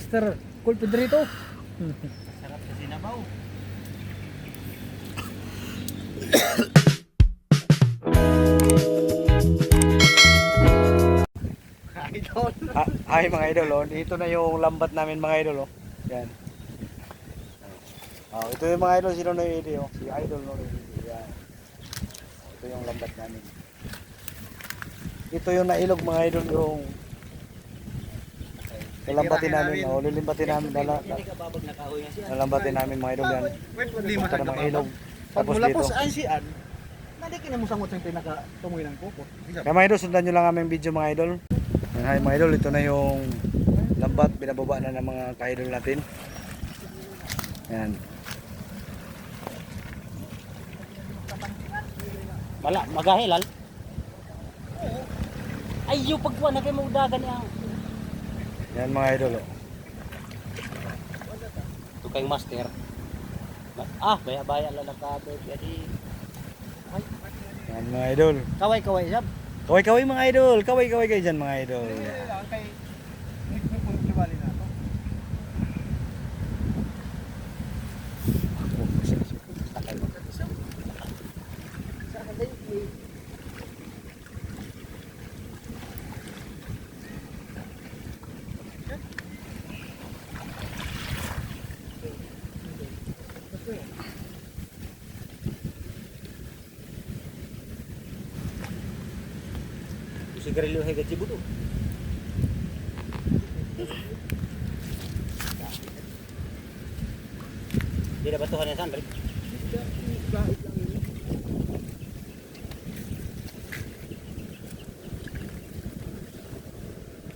Master Cool Pedrito. Sarap sa sinabaw. Idol. Ah, Ay mga idol, oh. dito na yung lambat namin mga idol. Oh. Yan. Oh, ito yung mga idol, sino na yung oh. Si idol no. Yan. Ito yung lambat namin. Ito yung nailog mga idol yung lalambatin namin, oh, lilimbatin namin, lala, siya. lalambatin namin mga idol yan. Lima Punta ng mga ilog. Pag Tapos mula po dito. sa ansian, hindi ka na mo sangot sa pinaka tumoy ng kuko. Kaya mga idol, sundan nyo lang aming video mga idol. Yan, hi mga idol, ito na yung lambat, binababa na ng mga ka-idol natin. Yan. Wala, magahilal. Ay, yung pagkuha na kayo mo dagan yang. Yan mga idol. Oh. Ito kayong master. Ah, baya-baya lang nakabot. Jadi, Yan mga idol. kaway-kaway sab. Kaway-kaway mga idol. Kaway-kaway kayo dyan mga idol. Ang Sigarilyo hega jibuto. Di na batuhan yan sandri.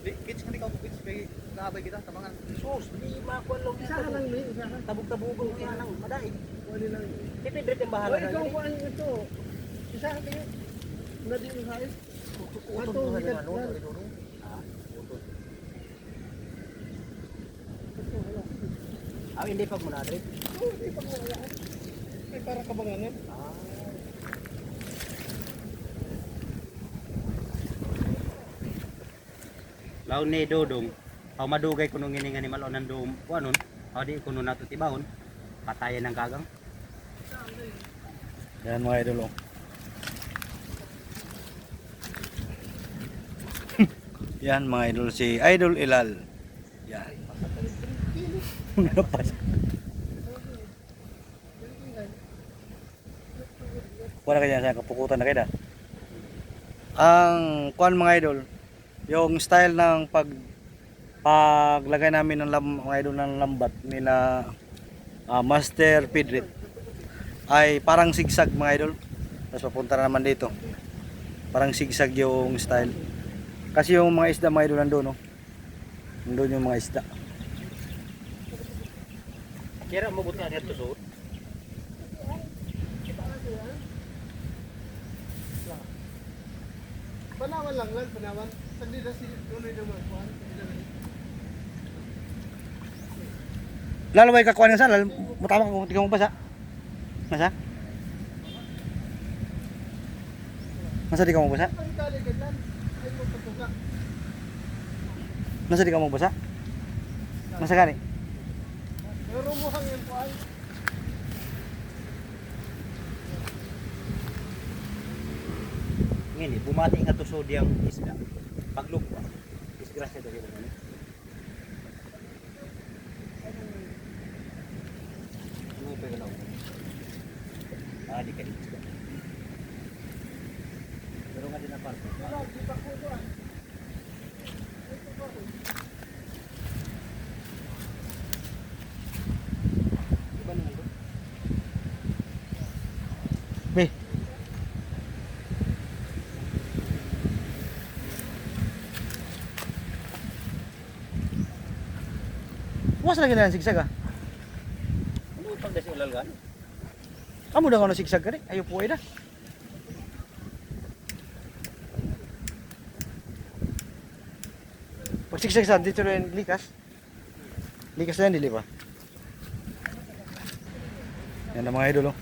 Di kits man ikaw kits kay kaabay kita tabangan. Sus, di makuha lang Isa ka lang ni, isa ka. Tabog-tabog ko yan ang madaig. Wali lang. Pipidrit yung bahala. Wala ikaw kuan ito. Isa ka kayo. Na di mo sais. Ato hikat na. Ah, hindi pag muna, Dre. Di pa mo wala. Ay para kabanganan. Laon ni Dodong, aw madugay kuno ngini nga ni malo nandum kuanon, aw di kuno nato tibahon, patayan ng gagang. Yan mga idol. Oh. Yan mga idol si Idol Ilal. Yan. Wala kaya sa kapukutan na kayo Ang kuan mga idol, yung style ng pag paglagay namin ng lam, mga idol ng lambat nila ah, Master Pedrit ay parang sigsag mga idol. Tapos papunta na naman dito. Parang sigsag yung style. Kasi yung mga isda mga idol nandun, no? Nandun yung mga isda. Kira mo buti ang to suot. Panawan lang lang, panawan. Sandi na si Nunoy naman. Lalaway ka kuha ng sal, mutama kung tingnan mo basa. Masa? Masa di ka mo basa? Ang kali ganyan. Ay mo patuka. Masa di ka mo basa? Masa gani? Pero mo hang yan kuan. Ngini, bumati nga to sodyang isda. Paglugwa. Disgrasya mo ni. Ano pa galaw? Di ka di isda. Pero nga din na parko. Be. Was lagi na sigsag ah. Ano pag dasi ulalgan? Kamu dah kau sigsag kali. Ayo puai dah. Pag sigsag sa dito rin likas. Likas na yan, dili pa. Yan ang mga idol oh.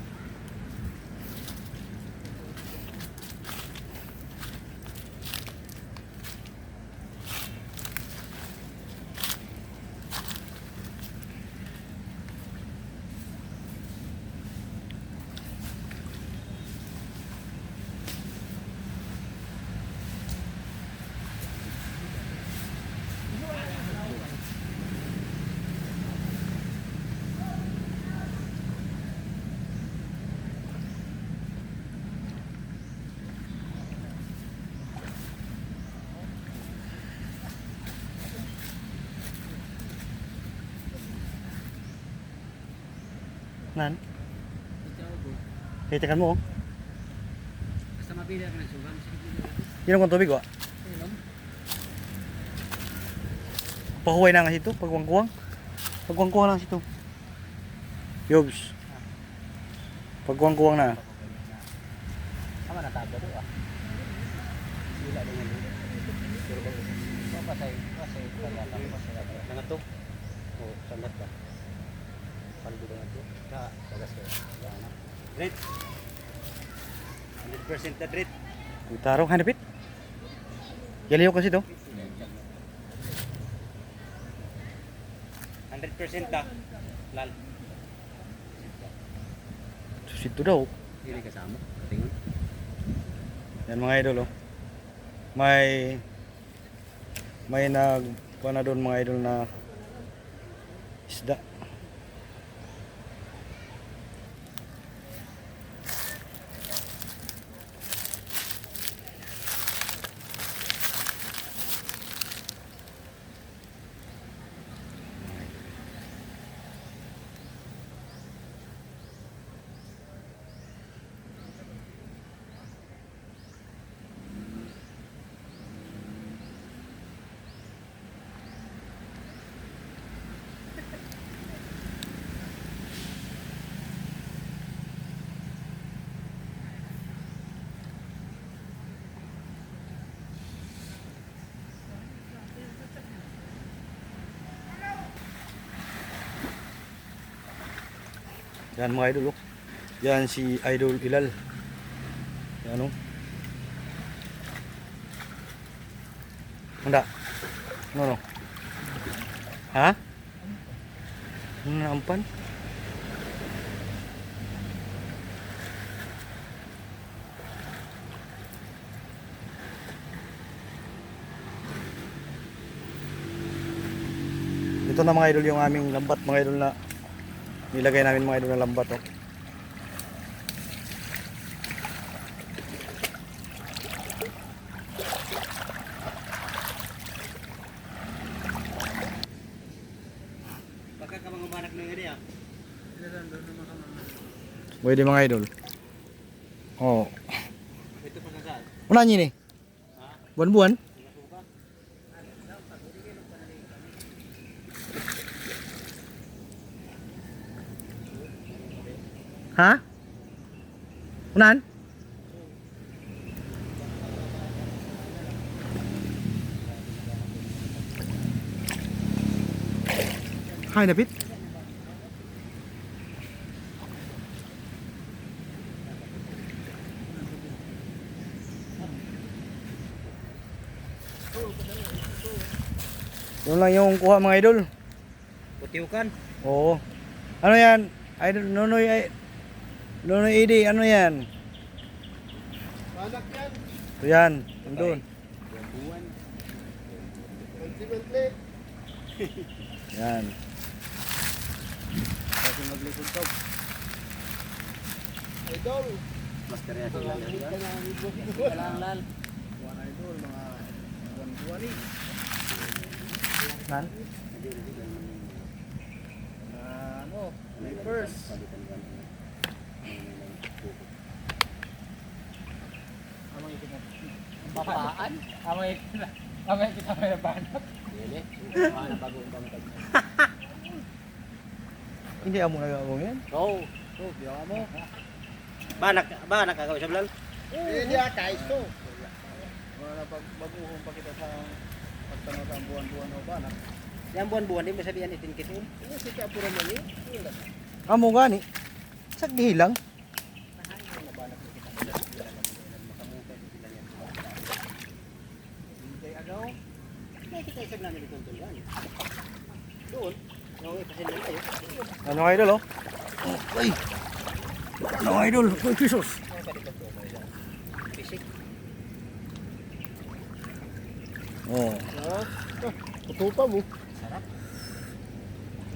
Nan? Kaya mo oh. Basta mabili ako ng sugang. Inom kong tubig wa. Pahuway na nga sito, pagwangkuwang. Pagwangkuwang na sito. Yobs. Pagwangkuwang na. Tama na tago do ah. Sila din yan. Pero ba pasay, pasay pasay ata. Nangat to. Oh, sangat ka. Paldo na to. Ka, tagas ko. Great. 100% na great. Utaro, hanapit. Yaliyo kasi to. 100% ka. Lal. Sito daw. Hindi kasama. Tingin. Yan mga idol oh. May may nag na doon mga idol na isda. Yan mga idol oh. Yan si Idol Ilal. Yan oh. Manda. No no. Ha? Ano na ampan? Ito na mga idol yung aming lambat mga idol na nilagay namin mga idol na lambat oh. Pwede mga idol. Oh. Ito pa sa saan. Una niyo ni. Buwan-buwan. Ha? Unahan? Hai David. Yun lang yung kuha mga idol. Putiukan. Oo. Ano yan? Idol, Nonoy, ay, Nonoy ID, ano yan? Anak yan. Ito yan. Ultimately. Yan. Kasi maglikod to. Idol. Mas kaya sila Malamig yan. ka. Kailangan lal. Buwan idol. Mga buwan-buwan eh. Na ano. May first. Bapaan? Amay amay kita may nabanap. Dili. Mana bagong bangkag. Hindi amo nagawang yan. Oh, oh, biya mo. Banak, banak ka sa blal. Hindi ah, kahit to. Mga pag baguhong pa kita sa pagtanong sa buwan-buwan o ba na. Yang buwan-buwan din masabihan itin kitin. Ano si Kapura Mali? Amo gani. Sa gihilang. Isag namin itong tulgan. Doon. Okay, kasi nila tayo. Ano mga idol oh? Ay! Ano mga idol? Uy, Jesus! Fisik. Oh. Ah, tutupa mo. Sarap.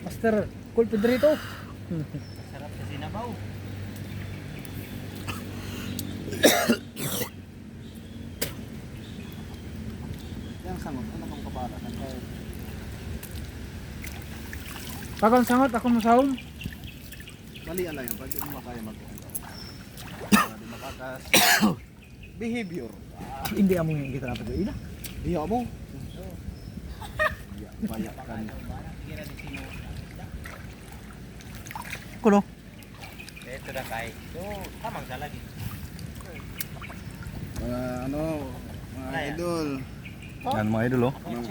Master, cool pedrito. Sarap sa sinabaw. Yang sangot, ano kang kabala? Kaya Pagkang sangot ako masahom. Mali yan. Pag di mo kaya mag-control. Para di makakas. Behavior. Hindi amo yung kita dapat ina. Iya mo. Iya, bayak kan. Kuno. Ito na kay. So, tamang sa lagi. Mga ano, mga idol. Yan mga idol oh. Kotso.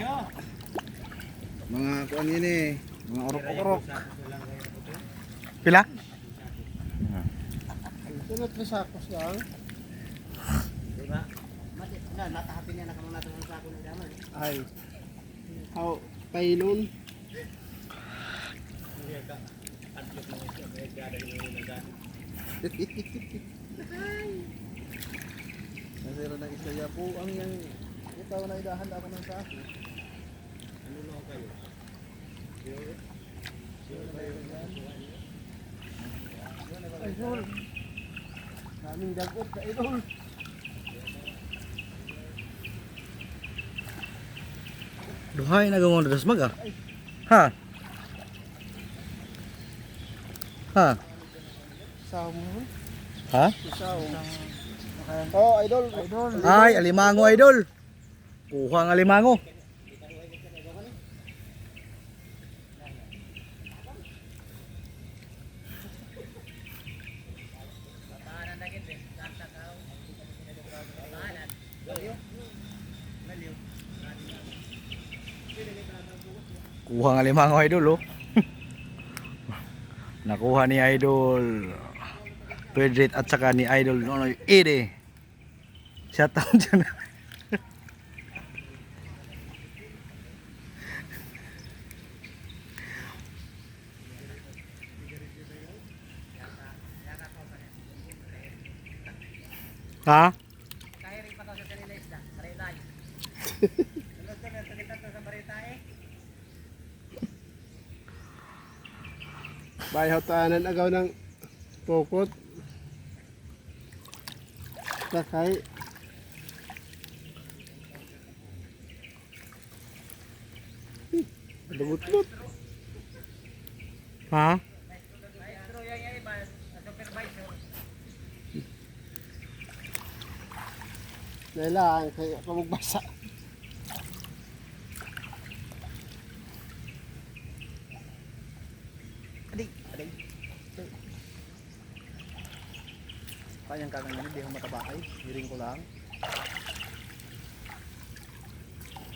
Mga kuan yun eh. Mga orok-orok. Pila? Sunod na sakos lang. Diba? Mati, na, natahapin niya na kamo natin sa ako ng daman. Ay. How, painon. Nasira na isaya po ang yang ikaw na idahan ako ng sako. Ano lang kayo? Ay, Sol. Kaming dagot ka idol. Duhay na gawon das maga. Ha? Ha? Sao mo? Ha? Sao. Oh, idol. Idol. Ay, alimango idol. Kuha ang alimango. Kuha ang alimango idol oh. Nakuha ni idol. Pedrit at saka ni idol Nonoy Ede. Shout out dyan. Ha? Kahiri pa daw sa kanila isda. Baritay. Tulad ka na, salita to sa baritay. Agaw ng pokot. Sakay. Lumutlut. Ha? Maestro yan yan iba. Supervisor. Kailangan kaya pamugbasa. Adik, adik. Kanyang kaganyan, hindi ako matabakay. Hiring ko lang.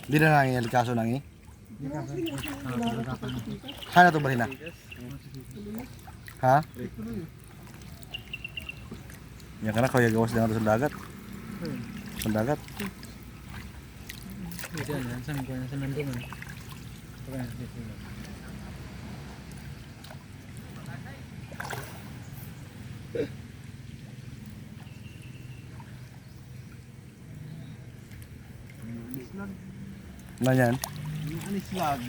Di na lang yung kaso nang eh. Hana to balina? Ha? Ya kana kaya gawas dengan sa dagat. Sa dagat. Ito yan, saan ko, saan nandun man. Okay, dito lang. Na yan. Anis lang.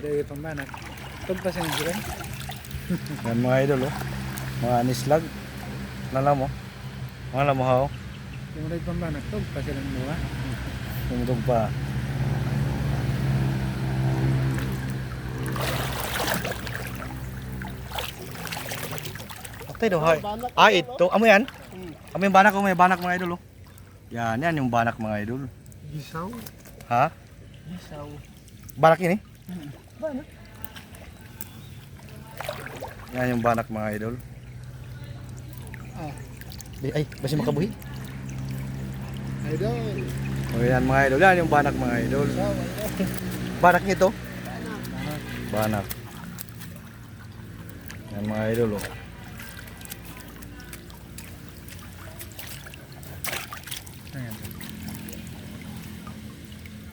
Ada yung pambanak. Pagpas yung jiran. Yan mga idol oh. Mga anislag. Nala mo. Alam mo how. Yung ada yung pambanak, pagpas yung mga. Tungtong pa. Patay daw hay. Ah, ito. Amo yan? Amo yung banak ko, may banak mga idol oh. Yan, yan yung banak mga idol. Gisaw. Ha? Gisaw. Banak yun eh? Yan yung banak mga idol. Ah. Di- Ay, basi makabuhi. Idol. O yan mga idol, yan yung banak mga idol. Banak nito? Banak. Yan mga idol oh.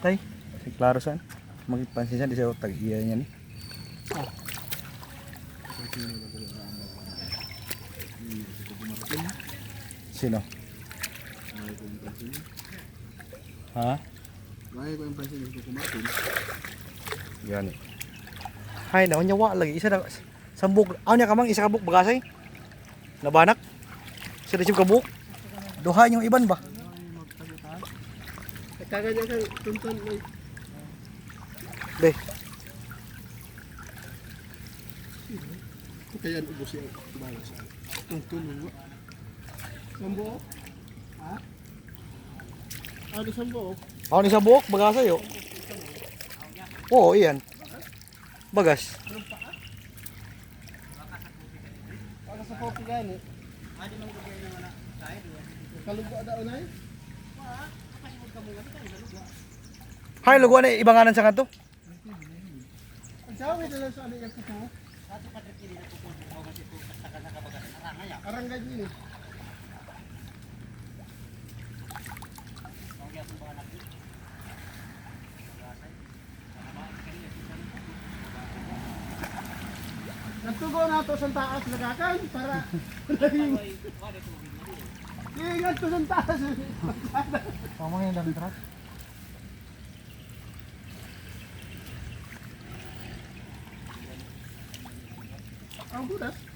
Tay, si Claro san? Magpansin siya, di siya tag-iya niya ni. Sino? Ha? Yan. Hay na, nya wa lagi isa na sambuk. Aw nya kamang isa ka buk bagasay. Nabanak. Sa disip ka buk. Duha yung iban ba? Kaganyan kang tuntun. Be. Kaya ubos yung balas sa Ang tulong. Sambo? Ha? Ano sambo? Ako ni sa buhok, bagasa yo. Oo, iyan. Bagas. Para sa kopi gani. Kalugwa daw na eh. Hay, lugo na ibanganan sa kanto. Ang sawi na lang sa ano yung kuto. Arangay din eh. Nagtugo na to sa taas nagakan para Ingat to sa taas. Pamang yung dami truck. Ang budas.